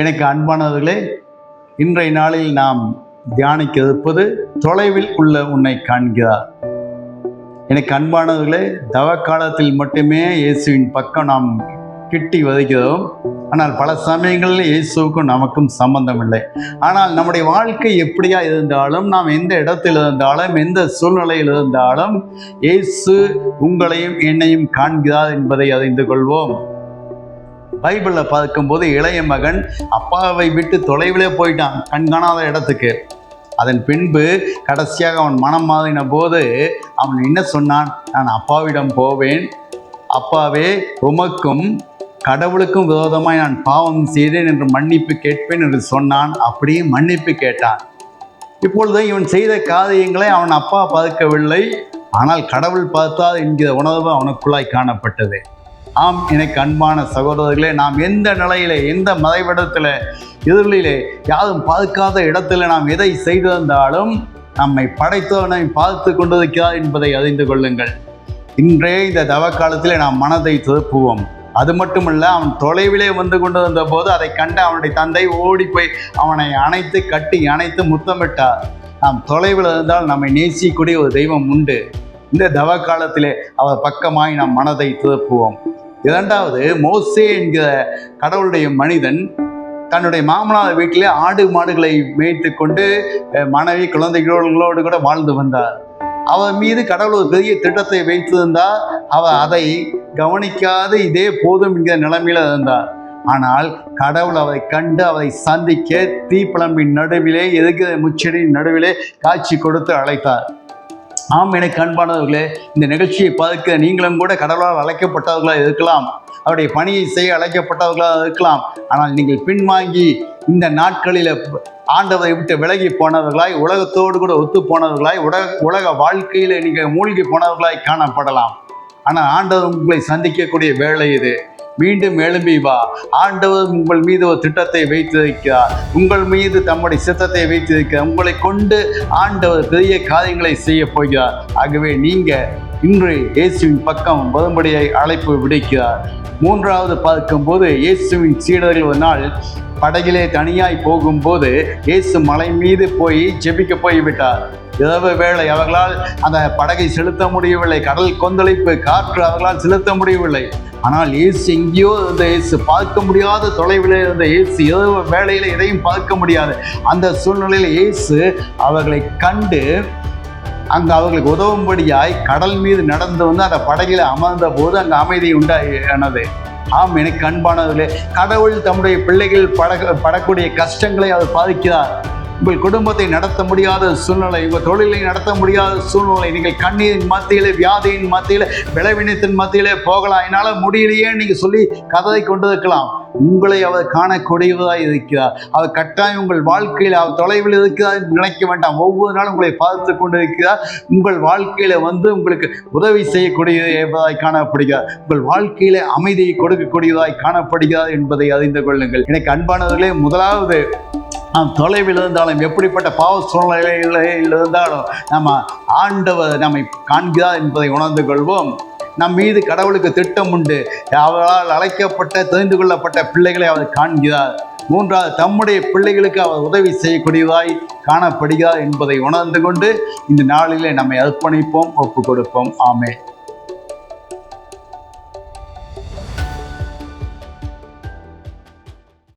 எனக்கு அன்பானவர்களே இன்றைய நாளில் நாம் தியானிக்க இருப்பது தொலைவில் உள்ள உன்னை காண்கிறார். எனக்கு அன்பானவர்களே தவ காலத்தில் மட்டுமே இயேசுவின் பக்கம் நாம் கிட்டி வதைக்கிறோம். ஆனால் பல சமயங்களில் இயேசுவுக்கும் நமக்கும் சம்பந்தம் இல்லை ஆனால் நம்முடைய வாழ்க்கை எப்படியா இருந்தாலும் நாம் எந்த இடத்தில் இருந்தாலும் எந்த சூழ்நிலையில் இருந்தாலும் இயேசு உங்களையும் என்னையும் காண்கிறார் என்பதை அறிந்து கொள்வோம். பைபிளில் பார்க்கும்போது இளைய மகன் அப்பாவை விட்டு தொலைவிலே போயிட்டான் கண் காணாத இடத்துக்கு. அதன் பின்பு கடைசியாக அவன் மனம் மாறின போது அவன் என்ன சொன்னான்? நான் அப்பாவிடம் போவேன். அப்பாவே உமக்கும் கடவுளுக்கும் விரோதமாய் நான் பாவம் செய்தேன் என்று மன்னிப்பு கேட்பேன் என்று சொன்னான். அப்படியே மன்னிப்பு கேட்டான். இப்பொழுது இவன் செய்த காரியங்களை அவன் அப்பா பார்க்கவில்லை. ஆனால் கடவுள் பார்த்தால் என்கிற உணர்வு அவனுக்குள்ளாய் காணப்பட்டது. ஆம் எனக்கு அன்பான சகோதரர்களே நாம் எந்த நிலையிலே எந்த மறைவிடத்தில் இருளிலே யாரும் பார்க்காத இடத்துல நாம் எதை செய்திருந்தாலும் நம்மை படைத்தவனை பார்த்து கொண்டிருக்கிறார் என்பதை அறிந்து கொள்ளுங்கள். இன்றே இந்த தவ காலத்தில் நாம் மனதை திருப்புவோம். அது மட்டுமல்ல அவன் தொலைவிலே வந்து கொண்டிருந்த போது அதை கண்டு அவனுடைய தந்தை ஓடி போய் அவனை அணைத்து கட்டி அணைத்து முத்தமிட்டார். நாம் தொலைவில் இருந்தால் நம்மை நேசிக்கக்கூடிய ஒரு தெய்வம் உண்டு. இந்த தவ காலத்திலே அவர் பக்கமாய் நாம் மனதை திருப்புவோம். இரண்டாவது மோசே என்கிற கடவுளுடைய மனிதன் தன்னுடைய மாமனார் வீட்டிலே ஆடு மாடுகளை மேய்த்து கொண்டு மனைவி குழந்தைகளோடு கூட வாழ்ந்து வந்தார். அவர் மீது கடவுள் ஒரு பெரிய திட்டத்தை வைத்திருந்தார். அவர் அதை கவனிக்காது இதே போதும் என்கிற நிலைமையில இருந்தார். ஆனால் கடவுள் அவரை கண்டு அவரை சந்திக்க தீப்பழம்பின் நடுவிலே எதுக்கிற முச்செடியின் நடுவிலே காட்சி கொடுத்து அழைத்தார். ஆம் எனக்கு அன்பானவர்களே இந்த நிகழ்ச்சியை பார்க்க நீங்களும் கூட கடவுளால் அழைக்கப்பட்டவர்களாக இருக்கலாம். அவருடைய பணியை செய்ய அழைக்கப்பட்டவர்களாக இருக்கலாம். ஆனால் நீங்கள் பின்வாங்கி இந்த நாட்களில் ஆண்டவரை விட்டு விலகி போனவர்களாய் உலகத்தோடு கூட ஒத்து போனவர்களாய் உலக உலக வாழ்க்கையில் நீங்கள் மூழ்கி போனவர்களாய் காணப்படலாம். ஆனால் ஆண்டவர் உங்களை சந்திக்கக்கூடிய வேலை இது. மீண்டும் எழும்பி வா. ஆண்டவர் உங்கள் மீது ஒரு திட்டத்தை வைத்திருக்கிறார். உங்கள் மீது தம்முடைய சித்தத்தை வைத்திருக்கிறார். உங்களை கொண்டு ஆண்டவர் பெரிய காரியங்களை செய்ய போகிறார். ஆகவே நீங்க இன்று இயேசுவின் பக்கம் வரும்படியை அழைப்பு விடுக்கிறார். மூன்றாவது பார்க்கும்போது இயேசுவின் சீடர்கள் ஒரு நாள் படகிலே தனியாய் போகும்போது இயேசு மலை மீது போய் ஜெபிக்க போய்விட்டார். இரவு வேளை அவர்களால் அந்த படகை செலுத்த முடியவில்லை. கடல் கொந்தளிப்பு காற்று அவர்களால் செலுத்த முடியவில்லை. ஆனால் இயேசு எங்கேயோ இந்த இயேசு பார்க்க முடியாத தொலைவில் இருந்த இயேசு ஏதோ வேலையில் எதையும் பார்க்க முடியாது. அந்த சூழ்நிலையில் இயேசு அவர்களை கண்டு அங்கு அவர்களுக்கு உதவும்படியாய் கடல் மீது நடந்து வந்து அந்த படகில் அமர்ந்த போது அங்கு அமைதி உண்டானது ஆம் எனக்கு அன்பானதில்லை கடவுள் தம்முடைய பிள்ளைகள் பட படக்கூடிய கஷ்டங்களை அவர் பாதிக்கிறார். உங்கள் குடும்பத்தை நடத்த முடியாத சூழ்நிலை உங்கள் தொழிலை நடத்த முடியாத சூழ்நிலை நீங்கள் கண்ணீரின் மத்தியிலே வியாதியின் மத்தியிலே விளைவினத்தின் மத்தியிலே போகலாம். என்னால் முடியலையே நீங்கள் சொல்லி கதவை கொண்டிருக்கலாம். உங்களை அவர் காணக்கூடியவராய் இருக்கிறார். அவர் கட்டாயம் உங்கள் வாழ்க்கையில் அவர் தொலைவில் இருக்கிறார் என்று நினைக்க வேண்டாம். ஒவ்வொரு நாளும் உங்களை பார்த்து கொண்டிருக்கிறார். உங்கள் வாழ்க்கையில் வந்து உங்களுக்கு உதவி செய்யக்கூடியது என்பதாய் காணப்படுகிறார். உங்கள் வாழ்க்கையில் அமைதியை கொடுக்கக்கூடியதாய் காணப்படுகிறார் என்பதை அறிந்து கொள்ளுங்கள். எனக்கு அன்பானவர்களே முதலாவது நாம் தொலைவில் இருந்தாலும் எப்படிப்பட்ட பாவ சூழ்நிலையில் இருந்தாலும் நம்ம ஆண்டவர் நம்மை காண்கிறார் என்பதை உணர்ந்து கொள்வோம். நம் மீது கடவுளுக்கு திட்டம் உண்டு. அவரால் அழைக்கப்பட்ட தெரிந்து கொள்ளப்பட்ட பிள்ளைகளை அவர் காண்கிறார். மூன்றாவது தம்முடைய பிள்ளைகளுக்கு அவர் உதவி செய்யக்கூடியதாய் காணப்படுகிறார் என்பதை உணர்ந்து கொண்டு இந்த நாளிலே நம்மை அர்ப்பணிப்போம் ஒப்பு கொடுப்போம். ஆமே